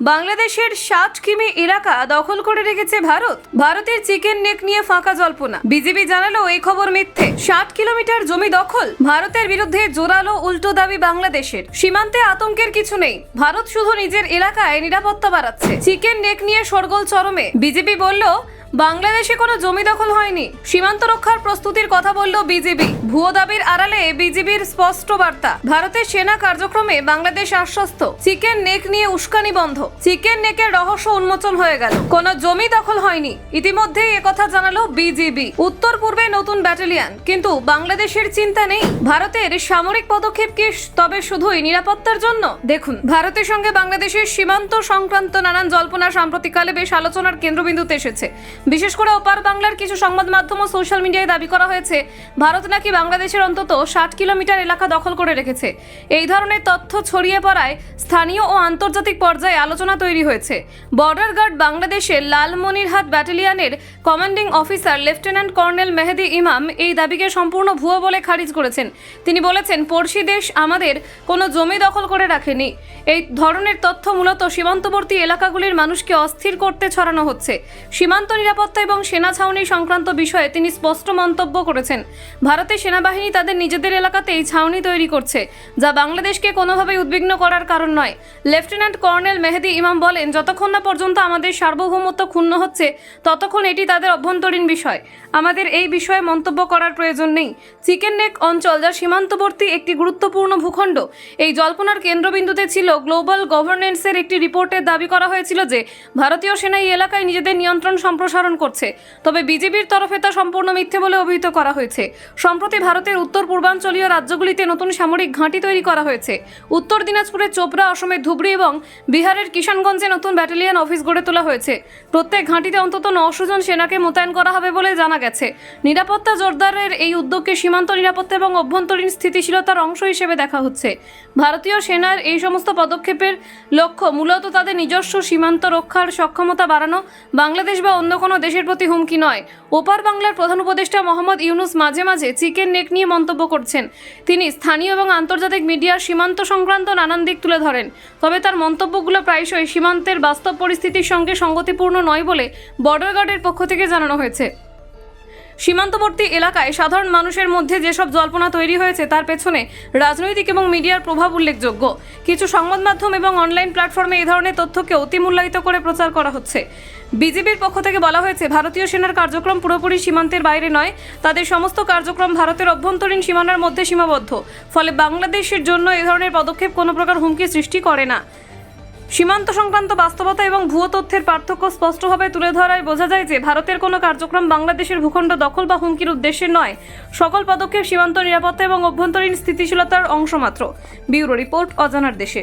বাংলাদেশের ষাট কিমি এলাকা দখল করে রেখেছে ভারত। ভারতের চিকেন নেক নিয়ে ফাঁকা জল্পনা। বিজেপি জানালো এই খবর মিথ্যে। ষাট কিলোমিটার জমি দখল, ভারতের বিরুদ্ধে জোরালো উল্টো দাবি বাংলাদেশের। সীমান্তে আতঙ্কের কিছু নেই। ভারত শুধু নিজের এলাকায় নিরাপত্তা বাড়াচ্ছে। চিকেন নেক নিয়ে সরগোল চরমে। বিজেপি বলল বাংলাদেশে কোনো জমি দখল হয়নি। সীমান্ত রক্ষার প্রস্তুতির কথা বলল বিজেপি ভুয়ো দাবির আড়ালে বিজেপির স্পষ্ট বার্তা। ভারতের সেনা কার্যক্রমে বাংলাদেশ আশ্বস্ত। চিকেন নেক নিয়ে উস্কানি বন্ধ। চিকেন নেকের রহস্য উন্মোচন হয়ে গেল। কোনো জমি দখল হয়নি। ইতিমধ্যেই একথা জানালো বিজেপি উত্তর পূর্বে নতুন ব্যাটালিয়ন। কিন্তু বাংলাদেশের চিন্তা নেই। ভারতের সামরিক পদক্ষেপ কি তবে শুধুই নিরাপত্তার জন্য? দেখুন, ভারতের সঙ্গে বাংলাদেশের সীমান্ত সংক্রান্ত নানান জল্পনা সাম্প্রতিককালে বেশ আলোচনার কেন্দ্রবিন্দুতে এসেছে। বিশেষ করে ওপার বাংলার কিছু সংবাদ মাধ্যম ও সোশ্যাল মিডিয়ায় দাবি করা হয়েছে, ভারত নাকি বাংলাদেশের অন্তত ষাট কিলোমিটার এলাকা দখল করে রেখেছে। এই ধরনের তথ্য ছড়িয়ে পড়ায় স্থানীয় ও আন্তর্জাতিক পর্যায়ে আলোচনা তৈরি হয়েছে। বর্ডার গার্ড বাংলাদেশের Lalmonirhat ব্যাটালিয়নের commanding officer lieutenant colonel Mehedi Imam এই দাবিকে সম্পূর্ণ ভুয়ো বলে খারিজ করেছেন। তিনি বলেছেন, পড়শি দেশ আমাদের কোনো জমি দখল করে রাখেনি। এই ধরনের তথ্য মূলত সীমান্তবর্তী এলাকাগুলির মানুষকে অস্থির করতে ছড়ানো হচ্ছে। সীমান্ত এবং সেনা ছাউনি সংক্রান্ত বিষয়ে তিনি স্পষ্ট মন্তব্য করেছেন। ভারতের সেনাবাহিনী তাদের নিজেদের এলাকাতেই ছাউনি তৈরি করছে, যা বাংলাদেশকে কোনোভাবেই উদ্বিগ্ন করার কারণ নয়। লেফটেন্যান্ট কর্নেল মেহেদি ইমাম বলেন, যতক্ষণ না পর্যন্ত আমাদের সার্বভৌমত্ব ক্ষুণ্ণ হচ্ছে, ততক্ষণ এটি তাদের অভ্যন্তরীণ বিষয়। আমাদের এই বিষয়ে মন্তব্য করার প্রয়োজন নেই। চিকেন নেক অঞ্চল, যা সীমান্তবর্তী একটি গুরুত্বপূর্ণ ভূখণ্ড, এই জল্পনার কেন্দ্রবিন্দুতে ছিল গ্লোবাল গভর্নেন্সের একটি রিপোর্টে দাবি করা হয়েছিল যে, ভারতীয় সেনা এই এলাকায় নিজেদের নিয়ন্ত্রণ সম্প্রসারণ করছে। তবে বিজেপির তরফে তা সম্পূর্ণ মিথ্যে বলে অভিহিত করা হয়েছে। সম্প্রতি ভারতের উত্তর পূর্বাঞ্চলীয় রাজ্যগুলিতে নতুন সামরিক ঘাঁটি তৈরি করা হয়েছে। উত্তর দিনাজপুরের চোপড়া, অসমের ধুবড়ি এবং বিহারের কিষানগঞ্জে নতুন ব্যাটালিয়ন অফিস গড়ে তোলা হয়েছে। প্রত্যেক ঘাঁটিতে অন্তত নশো জন সেনাকে মোতায়েন করা হবে বলে জানা গেছে। নিরাপত্তা জোরদারের এই উদ্যোগকে সীমান্ত নিরাপত্তা এবং অভ্যন্তরীণ স্থিতিশীলতার অংশ হিসেবে দেখা হচ্ছে। ভারতীয় সেনার এই সমস্ত পদক্ষেপের লক্ষ্য মূলত তাদের নিজস্ব সীমান্ত রক্ষার সক্ষমতা বাড়ানো, বাংলাদেশ বা অন্য কোনো দেশের প্রতি হুমকি নয়। ওপার বাংলার প্রধান উপদেষ্টা মোহাম্মদ ইউনুস মাঝে মাঝে চিকেন নেক নিয়ে মন্তব্য করছেন। তিনি স্থানীয় এবং আন্তর্জাতিক মিডিয়ার সীমান্ত সংক্রান্ত নানান দিক তুলে ধরেন। তবে তার মন্তব্যগুলো প্রায়শই সীমান্তের বাস্তব পরিস্থিতির সঙ্গে সঙ্গতিপূর্ণ নয় বলে বর্ডার গার্ডের পক্ষ থেকে জানানো হয়েছে। সীমান্তবর্তী এলাকায় সাধারণ মানুষের মধ্যে যেসব জল্পনা তৈরি হয়েছে, তার পেছনে রাজনৈতিক এবং মিডিয়ার প্রভাব উল্লেখযোগ্য। কিছু সংবাদ মাধ্যম এবং অনলাইন প্ল্যাটফর্মে এই ধরনের তথ্যকে অতিমূল্যায়িত করে প্রচার করা হচ্ছে। বিজেপির পক্ষ থেকে বলা হয়েছে, ভারতীয় সেনার কার্যক্রম পুরোপুরি সীমান্তের বাইরে নয়, তাদের সমস্ত কার্যক্রম ভারতের অভ্যন্তরীণ সীমানার মধ্যে সীমাবদ্ধ। ফলে বাংলাদেশের জন্য এ ধরনের পদক্ষেপ কোনো প্রকার হুমকি সৃষ্টি করে না। সীমান্ত সংক্রান্ত বাস্তবতা এবং ভুয়ো তথ্যের পার্থক্য স্পষ্টভাবে তুলে ধরায় বোঝা যায় যে ভারতের কোনো কার্যক্রম বাংলাদেশের ভূখণ্ড দখল বা হুমকির উদ্দেশ্যে নয়। সকল পদক্ষেপ সীমান্ত নিরাপত্তা এবং অভ্যন্তরীণ স্থিতিশীলতার অংশমাত্র ব্যুরো রিপোর্ট অজানার দেশে।